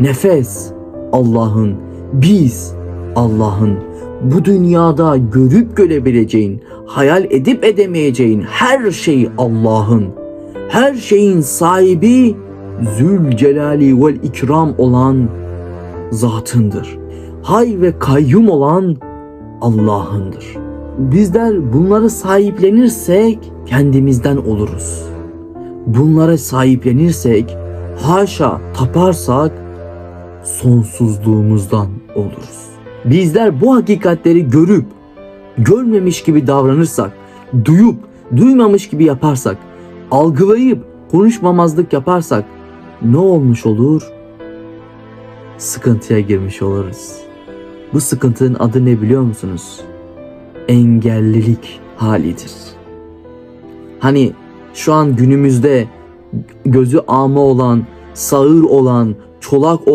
Nefes Allah'ın, biz Allah'ın. Bu dünyada görüp görebileceğin, hayal edip edemeyeceğin her şey Allah'ın. Her şeyin sahibi Zülcelali vel ikram olan zatındır. Hay ve kayyum olan Allah'ındır. Bizler bunları sahiplenirsek kendimizden oluruz. Bunlara sahiplenirsek, haşa taparsak sonsuzluğumuzdan oluruz. Bizler bu hakikatleri görüp görmemiş gibi davranırsak, duyup duymamış gibi yaparsak, algılayıp konuşmamazlık yaparsak ne olmuş olur? Sıkıntıya girmiş oluruz. Bu sıkıntının adı ne biliyor musunuz? Engellilik halidir. Hani şu an günümüzde gözü ama olan, sağır olan, çolak